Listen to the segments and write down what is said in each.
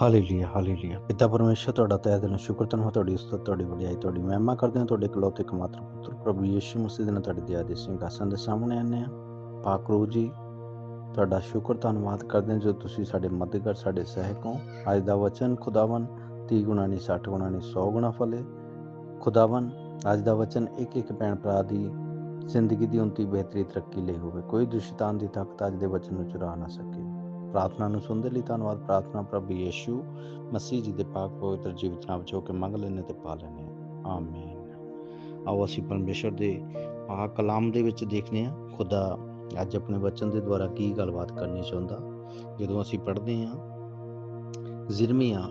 Hallelujah hallelujah ਪਿਤਾ ਪਰਮੇਸ਼ਰ, ਤੁਹਾਡਾ ਤਹਿ ਦਿਲੋਂ ਸ਼ੁਕਰ ਤੁਹਾਨੂੰ ਤੁਹਾਡੀ ਉਸਤਤ, ਤੁਹਾਡੀ ਵਡਿਆਈ, ਤੁਹਾਡੀ ਮਹਿਮਾ ਕਰਦੇ ਹਾਂ, ਤੁਹਾਡੇ ਇਕਲੌਤੇ ਇਕਮਾਤਰ ਪੁੱਤਰ, ਪ੍ਰਭੂ ਯੀਸ਼ੂ ਮਸੀਹ ਦੇ ਨਾਲ ਤੁਹਾਡੀ ਦਿਆ ਦੇ ਸਿੰਘਾਸਨ ਦੇ ਸਾਹਮਣੇ ਆਨੇ ਆ ਪਾਕ ਰੂਹ ਜੀ, ਤੁਹਾਡਾ ਸ਼ੁਕਰ ਧੰਨਵਾਦ ਕਰਦੇ ਹਾਂ ਜੋ ਤੁਸੀਂ ਸਾਡੇ ਮਦਦਗਾਰ, ਸਾਡੇ ਸਹਾਇਕ ਹੋ। ਅੱਜ ਦਾ ਵਚਨ ਖੁਦਾਵੰ 30 ਗੁਣਾ ਨਹੀਂ 60 ਗੁਣਾ ਨਹੀਂ 100 ਗੁਣਾ ਫਲੇ। ਖੁਦਾਵੰ ਅੱਜ ਦਾ ਵਚਨ ਇੱਕ ਇੱਕ ਭੈਣ ਭਰਾ ਦੀ ਜ਼ਿੰਦਗੀ ਦੀ ਉਨਤੀ, ਬਿਹਤਰੀ ਤਰੱਕੀ ਲਈ ਹੋਵੇ। ਕੋਈ ਦੁਸ਼ਤਾਨ ਦੀ ਤਾਕਤ ਅੱਜ ਦੇ ਵਚਨ ਨੂੰ ਚੁਰਾ ਨਾ ਸਕੇ। ਪ੍ਰਾਰਥਨਾ ਨੂੰ ਸੁਣਦੇ ਲਈ ਧੰਨਵਾਦ। ਪ੍ਰਾਰਥਨਾ ਪ੍ਰਭੂ ਯੇਸ਼ੂ, ਮਸੀਹ ਜੀ ਦੇ ਪਾਕ ਪਵਿੱਤਰ ਜੀਵਤ ਨਾਮ ਵਿੱਚ ਕੇ ਮੰਗ ਲੈਣੇ ਤੇ ਪਾ ਲੈਣੇ ਆਮੀਨ। ਆਓ ਅਸੀਂ ਪਰਮੇਸ਼ਰ ਦੇ ਪਾਕ ਕਲਾਮ ਦੇ ਵਿੱਚ ਦੇਖਨੇ ਆ ਖੁਦਾ ਅੱਜ ਆਪਣੇ ਵਚਨ ਦੇ ਦੁਆਰਾ ਕੀ ਗੱਲਬਾਤ ਕਰਨੀ ਚਾਹੁੰਦਾ। ਜਦੋਂ ਅਸੀਂ ਪੜ੍ਹਦੇ ਹਾਂ, ਜ਼ਿਰਮੀਆ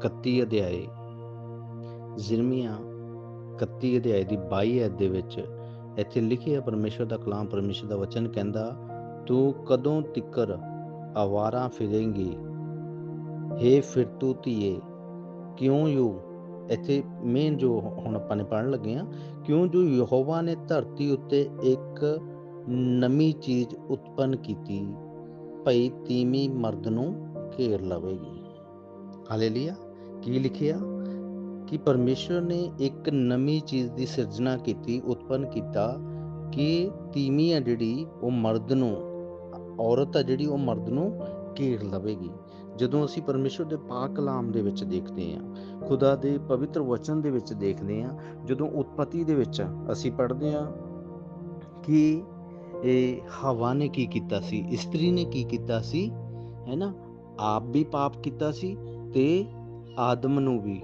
31 ਅਧਿਆਏ, ਜ਼ਿਰਮੀਆਂ 31 ਅਧਿਆਏ ਦੀ 22 ਐਤ ਦੇ ਵਿੱਚ ਇੱਥੇ ਲਿਖਿਆ, ਪਰਮੇਸ਼ਰ ਦਾ ਕਲਾਮ, ਪਰਮੇਸ਼ਰ ਦਾ ਵਚਨ ਕਹਿੰਦਾ, ਤੂੰ ਕਦੋਂ ਤਿੱਕਰ ਆਵਾਰਾ ਫਿਰੇਂਗੀ। ਹੇ ਫਿਰ ਤੂੰ ਧੀਏ, ਕਿਉਂ ਯੂ ਇੱਥੇ ਮੇਨ ਜੋ ਹੁਣ ਆਪਾਂ ਨੇ ਪੜਨ ਲੱਗੇ ਆ, ਕਿਉਂ ਜੋ ਯਹੋਵਾ ਨੇ ਧਰਤੀ ਉੱਤੇ ਇੱਕ ਨਵੀਂ ਚੀਜ਼ ਉਤਪਨ ਕੀਤੀ, ਭਈ ਤੀਮੀ ਮਰਦ ਨੂੰ ਘੇਰ ਲਵੇਗੀ। ਹਾਲੇਲੂਇਆ। ਕੀ ਲਿਖਿਆ? ਕਿ ਪਰਮੇਸ਼ਰ ਨੇ ਇੱਕ ਨਵੀਂ ਚੀਜ਼ ਦੀ ਸਿਰਜਣਾ ਕੀਤੀ, ਉਤਪੰਨ ਕੀਤਾ ਕਿ ਤੀਮੀ ਆ ਜਿਹੜੀ, ਉਹ ਮਰਦ ਨੂੰ ਔਰਤ ਆ ਜਿਹੜੀ ਉਹ ਮਰਦ ਨੂੰ ਘੇਰ ਲਵੇਗੀ। ਜਦੋਂ ਅਸੀਂ ਪਰਮੇਸ਼ਰ ਦੇ ਪਾਕ ਕਲਾਮ ਦੇ ਵਿੱਚ ਦੇਖਦੇ ਹਾਂ, ਖੁਦਾ ਦੇ ਪਵਿੱਤਰ ਵਚਨ ਦੇ ਵਿੱਚ ਦੇਖਦੇ ਹਾਂ, ਜਦੋਂ ਉਤਪਤੀ ਦੇ ਵਿੱਚ ਅਸੀਂ ਪੜ੍ਹਦੇ ਹਾਂ ਕਿ ਇਹ ਹਵਾ ਨੇ ਕੀ ਕੀਤਾ ਸੀ, ਇਸਤਰੀ ਨੇ ਕੀ ਕੀਤਾ ਸੀ ਹੈਨਾ ਆਪ ਵੀ ਪਾਪ ਕੀਤਾ ਸੀ ਤੇ ਆਦਮ ਨੂੰ ਵੀ,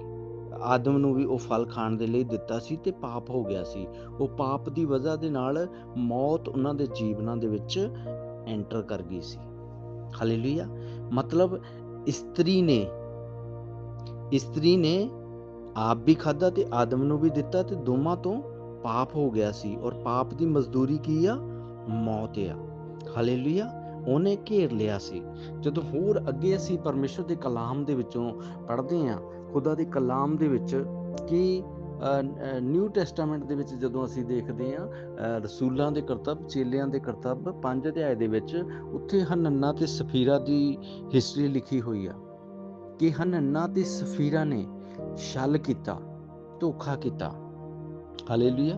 ਆਦਮ ਨੂੰ ਵੀ ਉਹ ਫਲ ਖਾਣ ਦੇ ਲਈ ਦਿੱਤਾ ਸੀ ਤੇ ਪਾਪ ਹੋ ਗਿਆ ਸੀ। ਉਹ ਪਾਪ ਦੀ ਵਜ੍ਹਾ ਦੇ ਨਾਲ ਮੌਤ ਉਹਨਾਂ ਦੇ ਜੀਵਨਾਂ ਦੇ ਵਿੱਚ ਐਂਟਰ ਕਰ ਗਈ ਸੀ। ਹਾਲੇਲੂਇਆ ਮਤਲਬ ਇਸਤਰੀ ਨੇ ਇਸਤਰੀ ਨੇ ਆਪ ਵੀ ਖਾਦਾ ਤੇ ਆਦਮ ਨੂੰ ਵੀ ਦਿੱਤਾ ਤੇ ਦੋਵਾਂ ਤੋਂ ਪਾਪ ਹੋ ਗਿਆ ਸੀ ਔਰ ਪਾਪ ਦੀ ਮਜ਼ਦੂਰੀ ਕੀ ਆ? ਮੌਤ ਆ। ਹਾਲੇਲੂਇਆ ਉਹਨੇ ਘੇਰ ਲਿਆ ਸੀ। ਜਦੋਂ ਹੋਰ ਅੱਗੇ ਅਸੀਂ ਪਰਮੇਸ਼ਰ ਦੇ ਕਲਾਮ ਦੇ ਵਿੱਚੋਂ ਪੜ੍ਹਦੇ ਹਾਂ, ਖੁਦਾ ਦੇ ਕਲਾਮ ਦੇ ਵਿੱਚ ਕਿ ਨਿਊ ਟੈਸਟਾਮੈਂਟ ਦੇ ਵਿੱਚ ਜਦੋਂ ਅਸੀਂ ਦੇਖਦੇ ਹਾਂ ਰਸੂਲਾਂ ਦੇ ਕਰਤੱਵ, ਚੇਲਿਆਂ ਦੇ ਕਰਤੱਵ, ਪੰਜ ਅਧਿਆਏ ਦੇ ਵਿੱਚ ਉੱਥੇ ਹਨੰਨਾ ਤੇ ਸਫੀਰਾ ਦੀ ਹਿਸਟਰੀ ਲਿਖੀ ਹੋਈ ਆ ਕਿ ਹਨੰਨਾ ਤੇ ਸਫੀਰਾ ਨੇ ਛਲ ਕੀਤਾ, ਧੋਖਾ ਕੀਤਾ। ਹਾਲੇਲੂਇਆ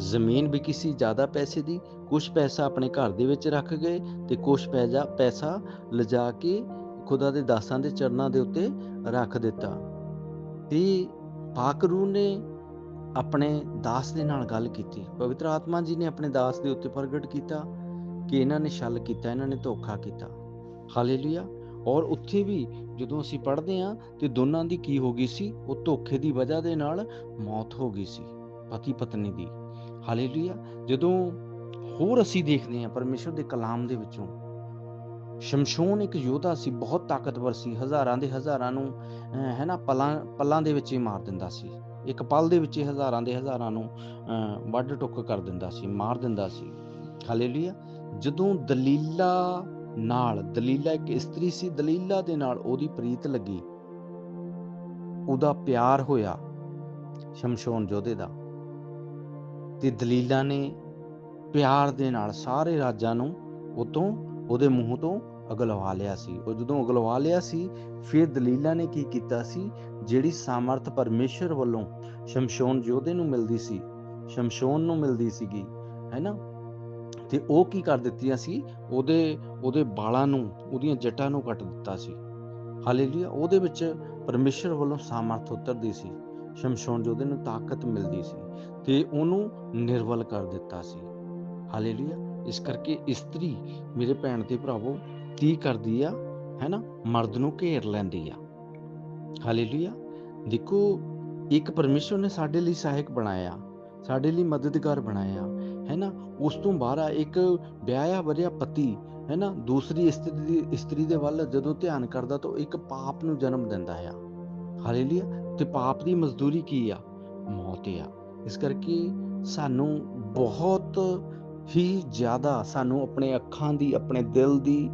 ਜ਼ਮੀਨ ਵੀ ਕਿਸੇ ਜ਼ਿਆਦਾ ਪੈਸੇ ਦੀ ਕੁਝ ਪੈਸਾ ਆਪਣੇ ਘਰ ਦੇ ਵਿੱਚ ਰੱਖ ਗਏ ਤੇ ਕੁਝ ਪੈਸਾ ਪੈਸਾ ਲਿਜਾ ਕੇ ਖੁਦਾ ਦੇ ਦਾਸਾਂ ਦੇ ਚਰਨਾਂ ਦੇ ਉੱਤੇ ਰੱਖ ਦਿੱਤਾ। ਤੇ ਪਾਕਰੂ ਨੇ ਆਪਣੇ ਦਾਸ ਦੇ ਨਾਲ ਗੱਲ ਕੀਤੀ। ਪਵਿੱਤਰ ਆਤਮਾ ਜੀ ਨੇ ਆਪਣੇ ਦਾਸ ਦੇ ਉੱਤੇ ਪ੍ਰਗਟ ਕੀਤਾ ਕਿ ਇਹਨਾਂ ਨੇ ਛਲ ਕੀਤਾ, ਇਹਨਾਂ ਨੇ ਧੋਖਾ ਕੀਤਾ। ਹਾਲੇਲੂਇਆ। ਔਰ ਉੱਥੇ ਵੀ ਜਦੋਂ ਅਸੀਂ ਪੜ੍ਹਦੇ ਹਾਂ ਤੇ ਦੋਨਾਂ ਦੀ ਕੀ ਹੋ ਗਈ ਸੀ? ਉਹ ਧੋਖੇ ਦੀ ਵਜ੍ਹਾ ਦੇ ਨਾਲ ਮੌਤ ਹੋ ਗਈ ਸੀ, ਪਤੀ ਪਤਨੀ ਦੀ। ਹਾਲੇਲੂਇਆ। ਜਦੋਂ ਹੋਰ ਅਸੀਂ ਦੇਖਦੇ ਹਾਂ ਪਰਮੇਸ਼ਰ ਦੇ ਕਲਾਮ ਦੇ ਵਿੱਚੋਂ, ਸ਼ਮਸ਼ੋਨ ਇੱਕ ਯੋਧਾ ਸੀ, ਬਹੁਤ ਤਾਕਤਵਰ ਸੀ, ਹਜ਼ਾਰਾਂ ਦੇ ਹਜ਼ਾਰਾਂ ਨੂੰ ਹੈ ਨਾ, ਪਲਾਂ ਪਲਾਂ ਦੇ ਵਿੱਚ ਹੀ ਮਾਰ ਦਿੰਦਾ ਸੀ। ਇੱਕ ਪਲ ਦੇ ਵਿੱਚ ਹਜ਼ਾਰਾਂ ਦੇ ਹਜ਼ਾਰਾਂ ਨੂੰ ਵੱਢ ਟੁੱਕ ਕਰ ਦਿੰਦਾ ਸੀ, ਮਾਰ ਦਿੰਦਾ ਸੀ। ਹਾਲੇਲੂਇਆ। ਜਦੋਂ ਦਲੀਲਾ ਨਾਲ, ਦਲੀਲਾ ਇੱਕ ਇਸਤਰੀ ਸੀ, ਦਲੀਲਾ ਦੇ ਨਾਲ ਉਹਦੀ ਪ੍ਰੀਤ ਲੱਗੀ। ਉਹਦਾ ਪਿਆਰ ਹੋਇਆ ਸ਼ਮਸ਼ੋਨ ਜੋਧੇ ਦਾ। ਤੇ ਦਲੀਲਾ ਨੇ ਪਿਆਰ ਦੇ ਨਾਲ ਸਾਰੇ ਰਾਜਾਂ ਨੂੰ ਉਤੋਂ ਉਹਦੇ ਮੂੰਹ ਤੋਂ ਅਗਲਵਾ ਲਿਆ ਸੀ। ਉਹ ਜਦੋਂ ਅਗਲਵਾ ਲਿਆ ਸੀ, ਫਿਰ ਦਲੀਲਾ ਨੇ ਕੀ ਕੀਤਾ ਸੀ? ਜਿਹੜੀ ਸਮਰਥ ਪਰਮੇਸ਼ਰ ਵੱਲੋਂ ਸ਼ਮਸ਼ੋਨ ਯੋਧੇ ਨੂੰ ਮਿਲਦੀ ਸੀ, ਸ਼ਮਸ਼ੋਨ ਨੂੰ ਮਿਲਦੀ ਸੀਗੀ ਹੈਨਾ ਤੇ ਉਹ ਕੀ ਕਰ ਦਿੱਤੀਆਂ ਸੀ? ਉਹਦੇ ਉਹਦੇ ਬਾਲਾਂ ਨੂੰ, ਉਹਦੀਆਂ ਜਟਾਂ ਨੂੰ ਕੱਟ ਦਿੱਤਾ ਸੀ। ਹਾਲੇਲੂਇਆ, ਉਹਦੇ ਵਿੱਚ ਪਰਮੇਸ਼ਰ ਵੱਲੋਂ ਸਮਰਥ ਉਤਰਦੀ ਸੀ, ਸ਼ਮਸ਼ੋਨ ਯੋਧੇ ਨੂੰ ਤਾਕਤ ਮਿਲਦੀ ਸੀ ਤੇ ਉਹਨੂੰ ਨਿਰਵਲ ਕਰ ਦਿੱਤਾ ਸੀ। ਹਾਲੇਲੂਇਆ ਇਸ ਕਰਕੇ ਇਸਤਰੀ ਮੇਰੇ ਭੈਣ ਤੇ ਭਰਾਵੋ, ਕੀ ਕਰਦੀ ਆ, ਹੈਨਾ, ਮਰਦ ਨੂੰ ਘੇਰ ਲੈਂਦੀ ਆ। ਹਾਲੇਲੂਇਆ ਦੇਖੋ, ਇੱਕ ਪਰਮੇਸ਼ਰ ਨੇ ਸਾਡੇ ਲਈ ਸਹਾਇਕ ਬਣਾਇਆ, ਸਾਡੇ ਲਈ ਮਦਦਗਾਰ ਬਣਾਇਆ, ਹੈਨਾ, ਉਸ ਤੋਂ ਬਾਅਦ ਇੱਕ ਵਿਆਹਿਆ ਵਰਿਆ ਪਤੀ, ਹੈਨਾ, ਦੂਸਰੀ ਇਸਤਰੀ ਦੀ, ਇਸਤਰੀ ਦੇ ਵੱਲ ਜਦੋਂ ਧਿਆਨ ਕਰਦਾ ਤਾਂ ਇੱਕ ਪਾਪ ਨੂੰ ਜਨਮ ਦਿੰਦਾ ਆ। ਹਾਲੇਲੂਇਆ ਤੇ ਪਾਪ ਦੀ ਮਜ਼ਦੂਰੀ ਕੀ ਆ? ਮੌਤ ਆ। ਇਸ ਕਰਕੇ ਸਾਨੂੰ ਬਹੁਤ ਹੀ ਜ਼ਿਆਦਾ ਸਾਨੂੰ ਆਪਣੇ ਅੱਖਾਂ ਦੀ, ਆਪਣੇ ਦਿਲ ਦੀ,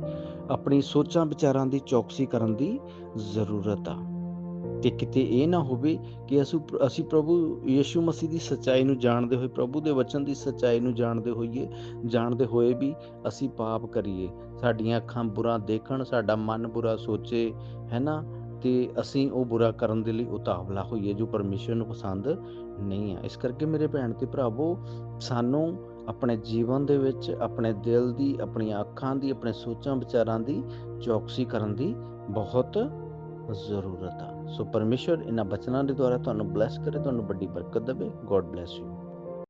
ਆਪਣੀ ਸੋਚਾਂ ਵਿਚਾਰਾਂ ਦੀ ਚੌਕਸੀ ਕਰਨ ਦੀ ਜ਼ਰੂਰਤ ਆ। ਕਿ ਕਿਤੇ ਇਹ ਨਾ ਹੋਵੇ ਕਿ ਅਸੀਂ ਅਸੀਂ ਪ੍ਰਭੂ ਯੀਸ਼ੂ ਮਸੀਹ ਦੀ ਸੱਚਾਈ ਨੂੰ ਜਾਣਦੇ ਹੋਏ, ਪ੍ਰਭੂ ਦੇ ਵਚਨ ਦੀ ਸੱਚਾਈ ਨੂੰ ਜਾਣਦੇ ਹੋਈਏ, ਜਾਣਦੇ ਹੋਏ ਵੀ ਅਸੀਂ ਪਾਪ ਕਰੀਏ। ਸਾਡੀਆਂ ਅੱਖਾਂ ਬੁਰਾ ਦੇਖਣ, ਸਾਡਾ ਮਨ ਬੁਰਾ ਸੋਚੇ, ਹੈਨਾ? ਤੇ ਅਸੀਂ ਉਹ ਬੁਰਾ ਕਰਨ ਦੇ ਲਈ ਉਤਾਵਲਾ ਹੋਈਏ ਜੋ ਪਰਮੇਸ਼ਰ ਨੂੰ ਪਸੰਦ ਨਹੀਂ ਆ। ਇਸ ਕਰਕੇ ਮੇਰੇ ਭੈਣ ਤੇ ਭਰਾਵੋ, ਸਾਨੂੰ ਆਪਣੇ ਜੀਵਨ ਦੇ ਵਿੱਚ, ਆਪਣੇ ਦਿਲ ਦੀ, ਆਪਣੀਆਂ ਅੱਖਾਂ ਦੀ, ਆਪਣੇ ਸੋਚਾਂ ਵਿਚਾਰਾਂ ਦੀ ਚੌਕਸੀ ਕਰਨ ਦੀ ਬਹੁਤ ਜ਼ਰੂਰਤ ਆ। ਸੋ ਪਰਮੇਸ਼ਰ ਇਹਨਾਂ ਬਚਨਾਂ ਦੇ ਦੁਆਰਾ ਤੁਹਾਨੂੰ ਬਲੈਸ ਕਰੇ, ਤੁਹਾਨੂੰ ਵੱਡੀ ਬਰਕਤ ਦੇਵੇ। God bless you